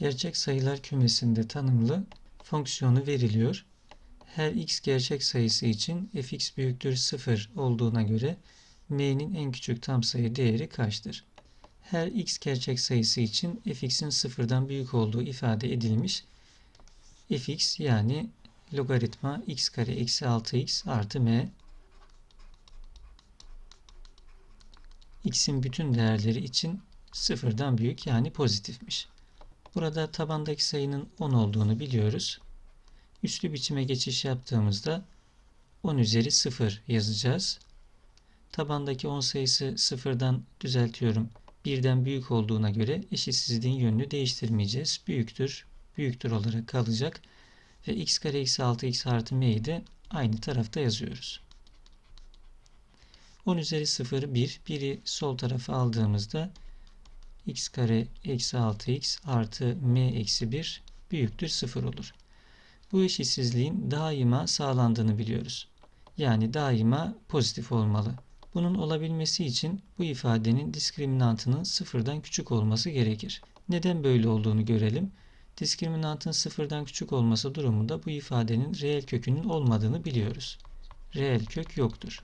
Gerçek sayılar kümesinde tanımlı fonksiyonu veriliyor. Her x gerçek sayısı için fx büyüktür 0 olduğuna göre m'nin en küçük tam sayı değeri kaçtır? Her x gerçek sayısı için fx'in sıfırdan büyük olduğu ifade edilmiş. fx yani logaritma x kare eksi 6x artı m x'in bütün değerleri için sıfırdan büyük yani pozitifmiş. Burada tabandaki sayının 10 olduğunu biliyoruz. Üslü biçime geçiş yaptığımızda 10 üzeri 0 yazacağız. Tabandaki 10 sayısı sıfırdan düzeltiyorum. Birden büyük olduğuna göre eşitsizliğin yönünü değiştirmeyeceğiz. Büyüktür, büyüktür olarak kalacak. Ve x kare eksi 6x artı m'yi de aynı tarafta yazıyoruz. 10 üzeri 0 1. 1'i sol tarafa aldığımızda x kare eksi 6x artı m eksi 1 büyüktür 0 olur. Bu eşitsizliğin daima sağlandığını biliyoruz. Yani daima pozitif olmalı. Bunun olabilmesi için bu ifadenin diskriminantının sıfırdan küçük olması gerekir. Neden böyle olduğunu görelim. Diskriminantın sıfırdan küçük olması durumunda bu ifadenin reel kökünün olmadığını biliyoruz. Reel kök yoktur.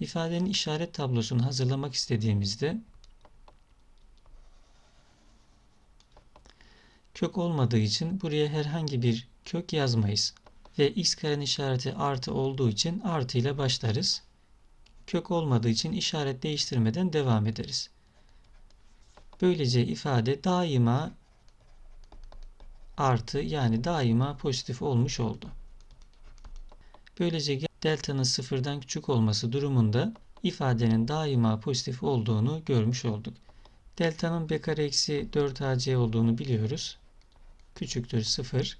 İfadenin işaret tablosunu hazırlamak istediğimizde kök olmadığı için buraya herhangi bir kök yazmayız. Ve x karenin işareti artı olduğu için artı ile başlarız. Kök olmadığı için işaret değiştirmeden devam ederiz. Böylece ifade daima artı yani daima pozitif olmuş oldu. Böylece delta'nın sıfırdan küçük olması durumunda ifadenin daima pozitif olduğunu görmüş olduk. Delta'nın b kare eksi 4ac olduğunu biliyoruz. Küçüktür 0.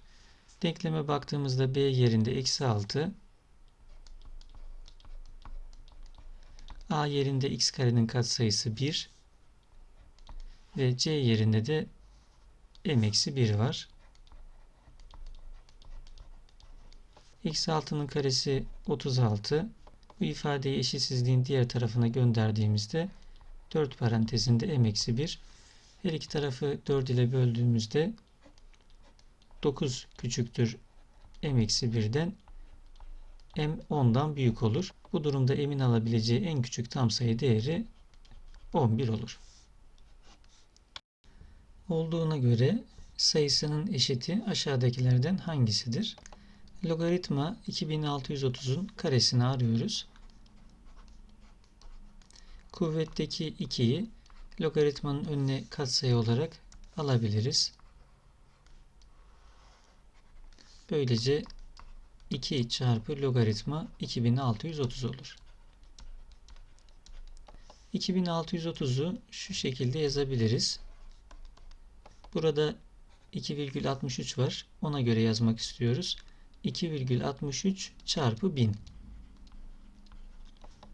Denkleme baktığımızda b yerinde eksi 6. a yerinde x karenin katsayısı 1. Ve c yerinde de m eksi 1 var. Eksi 6'nın karesi 36. Bu ifadeyi eşitsizliğin diğer tarafına gönderdiğimizde 4 parantezinde m eksi 1. Her iki tarafı 4 ile böldüğümüzde 9 küçüktür m eksi 1'den m 10'dan büyük olur. Bu durumda m'in alabileceği en küçük tam sayı değeri 11 olur. Olduğuna göre sayısının eşiti aşağıdakilerden hangisidir? Logaritma 2630'un karesini arıyoruz. Kuvvetteki 2'yi logaritmanın önüne katsayı olarak alabiliriz. Böylece 2 çarpı logaritma 2630 olur. 2630'u şu şekilde yazabiliriz. Burada 2,63 var. Ona göre yazmak istiyoruz. 2,63 çarpı 1000.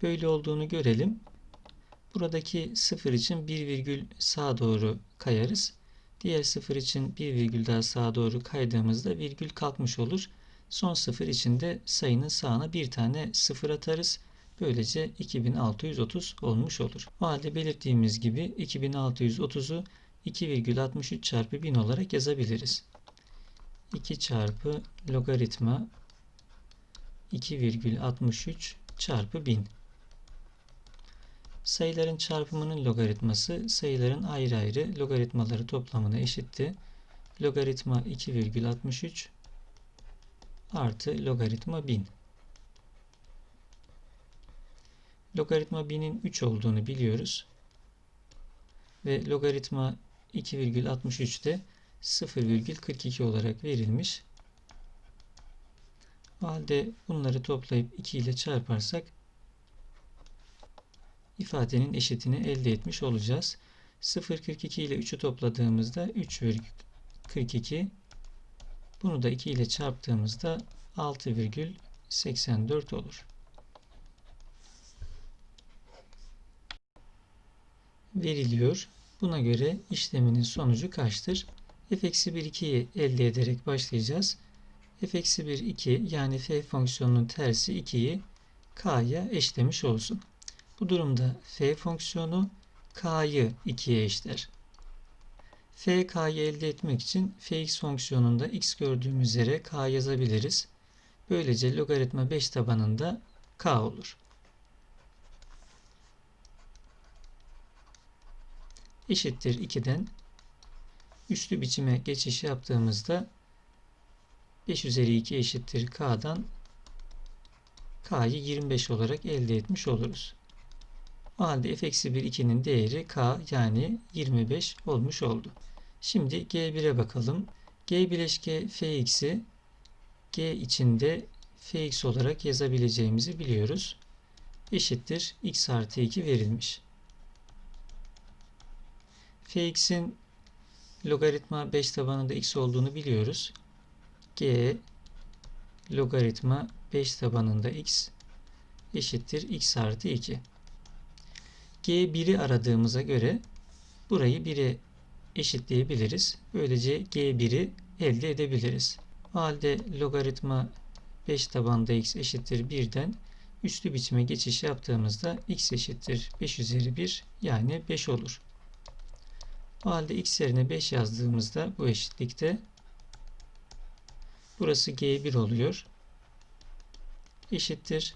Böyle olduğunu görelim. Buradaki sıfır için bir virgül sağa doğru kayarız. Diğer sıfır için bir virgül daha sağa doğru kaydığımızda virgül kalkmış olur. Son sıfır için de sayının sağına bir tane sıfır atarız. Böylece 2630 olmuş olur. O halde belirttiğimiz gibi 2630'u 2,63 çarpı 1000 olarak yazabiliriz. 2 çarpı logaritma 2,63 çarpı 1000. Sayıların çarpımının logaritması sayıların ayrı ayrı logaritmaları toplamına eşitti. Logaritma 2,63 artı logaritma 1000. Logaritma 1000'in 3 olduğunu biliyoruz. Ve logaritma 2,63'te 0,42 olarak verilmiş. O halde bunları toplayıp 2 ile çarparsak ifadenin eşitini elde etmiş olacağız. 0,42 ile 3'ü topladığımızda 3,42 bunu da 2 ile çarptığımızda 6,84 olur. Veriliyor. Buna göre işleminin sonucu kaçtır? F-1 2'yi elde ederek başlayacağız. f-1 2 yani f fonksiyonunun tersi 2'yi k'ya eşlemiş olsun. Bu durumda f fonksiyonu k'yı 2'ye eşler. fk'yı elde etmek için fx fonksiyonunda x gördüğümüz yere k yazabiliriz. Böylece logaritma 5 tabanında k olur. Eşittir 2'den üslü biçime geçiş yaptığımızda 5 üzeri 2 eşittir k'dan k'yı 25 olarak elde etmiş oluruz. O halde f eksi 1 2'nin değeri k yani 25 olmuş oldu. Şimdi g1'e bakalım. g bileşke fx'i g içinde fx olarak yazabileceğimizi biliyoruz. Eşittir x artı 2 verilmiş. fx'in logaritma 5 tabanında x olduğunu biliyoruz. g logaritma 5 tabanında x eşittir x artı 2. G1'i aradığımıza göre burayı 1'e eşitleyebiliriz. Böylece G1'i elde edebiliriz. O halde logaritma 5 tabanda x eşittir 1'den üslü biçime geçiş yaptığımızda x eşittir 5 üzeri 1 yani 5 olur. O halde x yerine 5 yazdığımızda bu eşitlikte burası G1 oluyor. Eşittir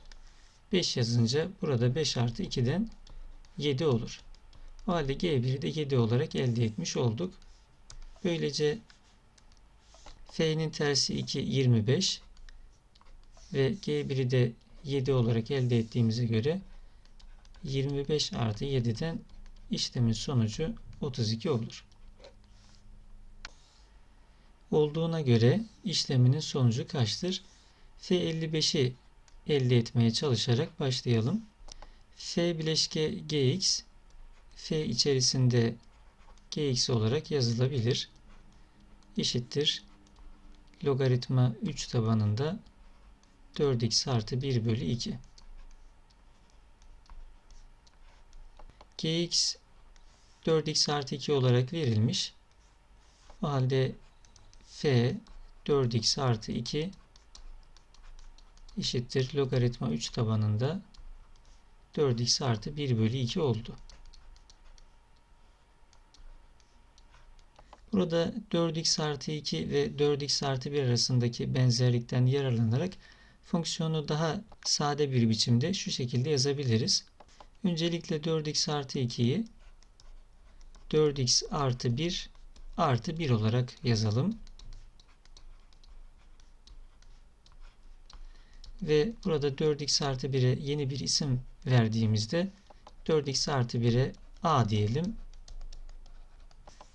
5 yazınca burada 5 artı 2'den 7 olur. O halde G1'i de 7 olarak elde etmiş olduk. Böylece F'nin tersi 2 25 ve G1'i de 7 olarak elde ettiğimize göre 25 artı 7'den işlemin sonucu 32 olur. Olduğuna göre işleminin sonucu kaçtır? F55'i elde etmeye çalışarak başlayalım. F bileşke Gx F içerisinde Gx olarak yazılabilir. Eşittir. Logaritma 3 tabanında 4x artı 1 bölü 2. Gx 4x artı 2 olarak verilmiş. O halde f 4x artı 2 eşittir logaritma 3 tabanında 4x artı 1 bölü 2 oldu. Burada 4x artı 2 ve 4x artı 1 arasındaki benzerlikten yararlanarak fonksiyonu daha sade bir biçimde şu şekilde yazabiliriz. Öncelikle 4x artı 2'yi 4x artı 1 artı 1 olarak yazalım. Ve burada 4x artı 1'e yeni bir isim verdiğimizde 4x artı 1'e a diyelim.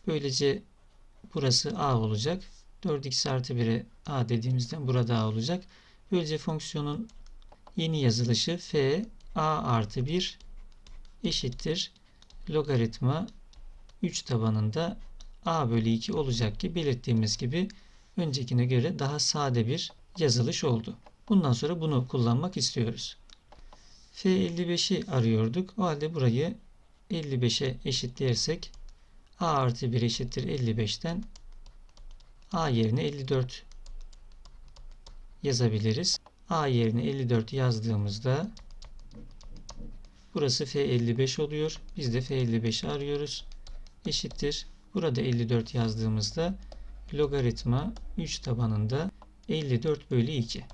Böylece burası a olacak. 4x artı 1'e a dediğimizde burada a olacak. Böylece fonksiyonun yeni yazılışı f a artı 1 eşittir logaritma 3 tabanında a bölü 2 olacak ki belirttiğimiz gibi öncekine göre daha sade bir yazılış oldu. Bundan sonra bunu kullanmak istiyoruz. F55'i arıyorduk. O halde burayı 55'e eşitleyersek A artı 1 eşittir 55'ten A yerine 54 yazabiliriz. A yerine 54 yazdığımızda burası F55 oluyor. Biz de F55'i arıyoruz. Eşittir. Burada 54 yazdığımızda logaritma 3 tabanında 54 bölü 2.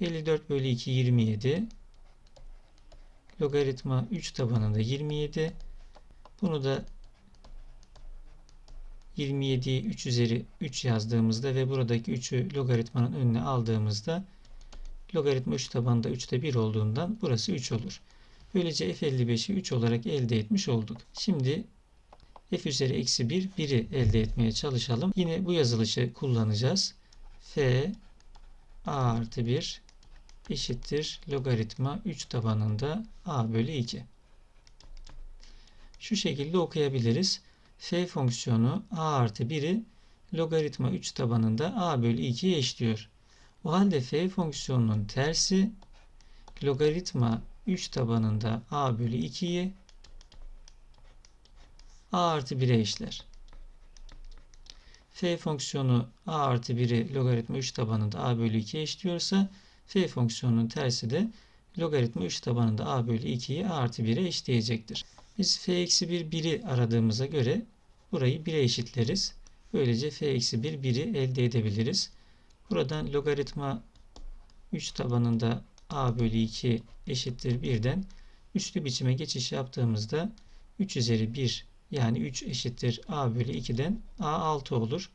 54 bölü 2 27. Logaritma 3 tabanında 27. Bunu da 27'yi 3 üzeri 3 yazdığımızda ve buradaki 3'ü logaritmanın önüne aldığımızda logaritma 3 tabanında 3'te 1 olduğundan burası 3 olur. Böylece f55'i 3 olarak elde etmiş olduk. Şimdi f üzeri eksi 1 1'i elde etmeye çalışalım. Yine bu yazılışı kullanacağız. f a artı 1 eşittir logaritma 3 tabanında a bölü 2. Şu şekilde okuyabiliriz. f fonksiyonu a artı 1'i logaritma 3 tabanında a bölü 2'ye eşliyor. O halde f fonksiyonunun tersi logaritma 3 tabanında a bölü 2'yi a artı 1'e eşler. f fonksiyonu a artı 1'i logaritma 3 tabanında a bölü 2'ye eşliyorsa f fonksiyonunun tersi de logaritma 3 tabanında a bölü 2'yi a artı 1'e eşleyecektir. Biz f eksi 1 1'i aradığımıza göre burayı 1'e eşitleriz. Böylece f eksi 1 1'i elde edebiliriz. Buradan logaritma 3 tabanında a bölü 2 eşittir 1'den üslü biçime geçiş yaptığımızda 3 üzeri 1 yani 3 eşittir a bölü 2'den a 6 olur.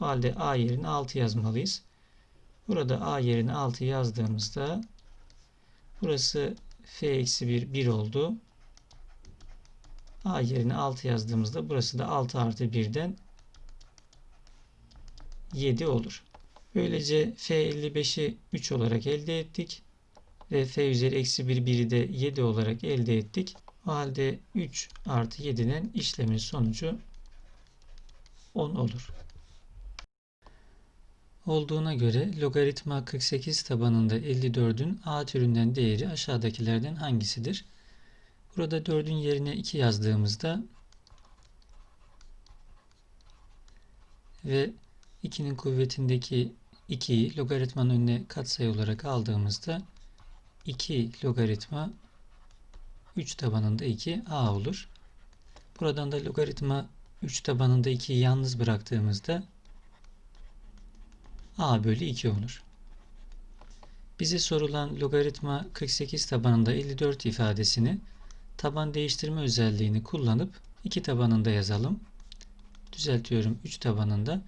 O halde a yerine 6 yazmalıyız. Burada a yerine 6 yazdığımızda burası f eksi 1 1 oldu. a yerine 6 yazdığımızda burası da 6 artı 1'den 7 olur. Böylece f55'i 3 olarak elde ettik. Ve f üzeri eksi 1 1'i de 7 olarak elde ettik. O halde 3 artı 7'den işlemin sonucu 10 olur. Olduğuna göre logaritma 48 tabanında 54'ün a türünden değeri aşağıdakilerden hangisidir? Burada 4'ün yerine 2 yazdığımızda ve 2'nin kuvvetindeki 2'yi logaritmanın önüne katsayı olarak aldığımızda 2 logaritma 3 tabanında 2 a olur. Buradan da logaritma 3 tabanında 2'yi yalnız bıraktığımızda a bölü 2 olur. Bize sorulan logaritma 48 tabanında 54 ifadesini taban değiştirme özelliğini kullanıp 2 tabanında yazalım. Düzeltiyorum 3 tabanında.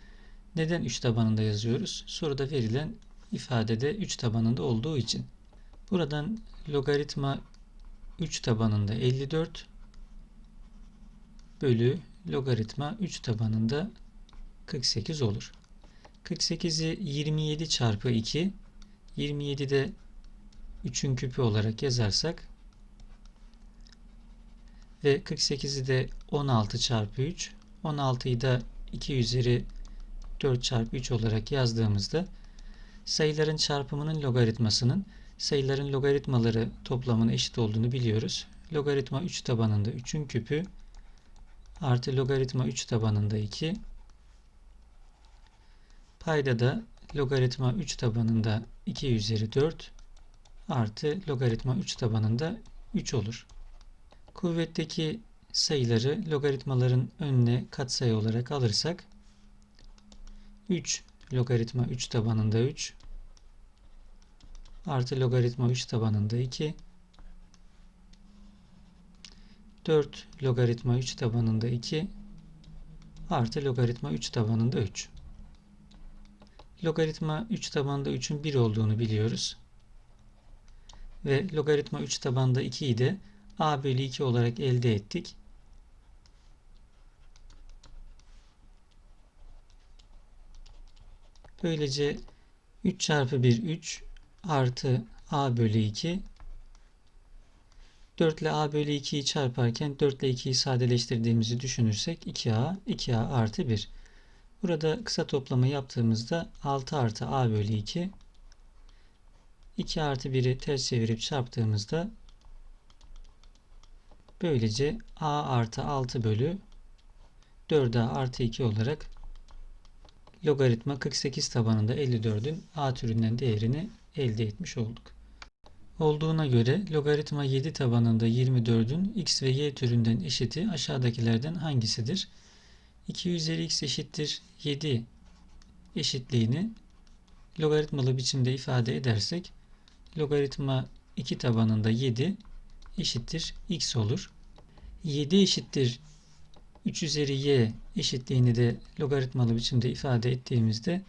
Neden 3 tabanında yazıyoruz? Soruda verilen ifadede 3 tabanında olduğu için. Buradan logaritma 3 tabanında 54 bölü logaritma 3 tabanında 48 olur. 48'i 27 çarpı 2 27 de 3'ün küpü olarak yazarsak ve 48'i de 16 çarpı 3 16'yı da 2 üzeri 4 çarpı 3 olarak yazdığımızda sayıların çarpımının logaritmasının sayıların logaritmaları toplamına eşit olduğunu biliyoruz. Logaritma 3 tabanında 3'ün küpü artı logaritma 3 tabanında 2 payda da logaritma 3 tabanında 2 üzeri 4 artı logaritma 3 tabanında 3 olur. Kuvvetteki sayıları logaritmaların önüne katsayı olarak alırsak 3 logaritma 3 tabanında 3 artı logaritma 3 tabanında 2 4 logaritma 3 tabanında 2 artı logaritma 3 tabanında 3 logaritma 3 tabanında 3'ün 1 olduğunu biliyoruz. Ve logaritma 3 tabanında 2'yi de a bölü 2 olarak elde ettik. Böylece 3 çarpı 1 3 artı a bölü 2 4 ile a bölü 2'yi çarparken 4 ile 2'yi sadeleştirdiğimizi düşünürsek 2a 2a artı 1. Burada kısa toplama yaptığımızda 6 artı a bölü 2 2 artı 1'i ters çevirip çarptığımızda böylece a artı 6 bölü 4a artı 2 olarak logaritma 48 tabanında 54'ün a türünden değerini elde etmiş olduk. Olduğuna göre logaritma 7 tabanında 24'ün x ve y türünden eşiti aşağıdakilerden hangisidir? 2 üzeri x eşittir 7 eşitliğini logaritmalı biçimde ifade edersek logaritma 2 tabanında 7 eşittir x olur. 7 eşittir 3 üzeri y eşitliğini de logaritmalı biçimde ifade ettiğimizde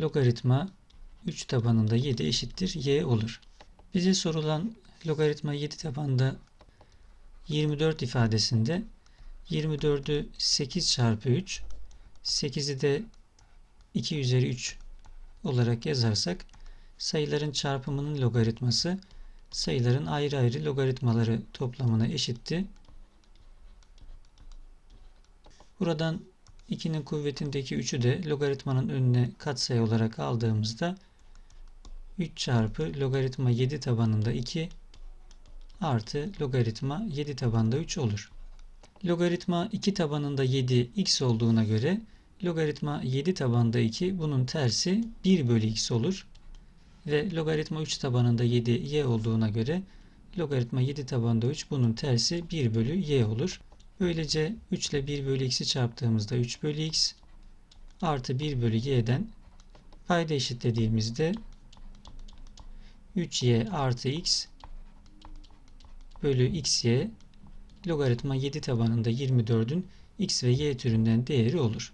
logaritma 3 tabanında 7 eşittir y olur. Bize sorulan logaritma 7 tabanında 24 ifadesinde 24'ü 8 çarpı 3 8'i de 2 üzeri 3 olarak yazarsak sayıların çarpımının logaritması sayıların ayrı ayrı logaritmaları toplamına eşitti. Buradan 2'nin kuvvetindeki 3'ü de logaritmanın önüne katsayı olarak aldığımızda 3 çarpı logaritma 7 tabanında 2 artı logaritma 7 tabanında 3 olur. Logaritma 2 tabanında 7 x olduğuna göre logaritma 7 tabanında 2 bunun tersi 1 bölü x olur. Ve logaritma 3 tabanında 7 y olduğuna göre logaritma 7 tabanında 3 bunun tersi 1 bölü y olur. Böylece 3 ile 1 bölü x'i çarptığımızda 3 bölü x artı 1 bölü y'den payda eşitlediğimizde 3y artı x bölü xy logaritma 7 tabanında 24'ün x ve y türünden değeri olur.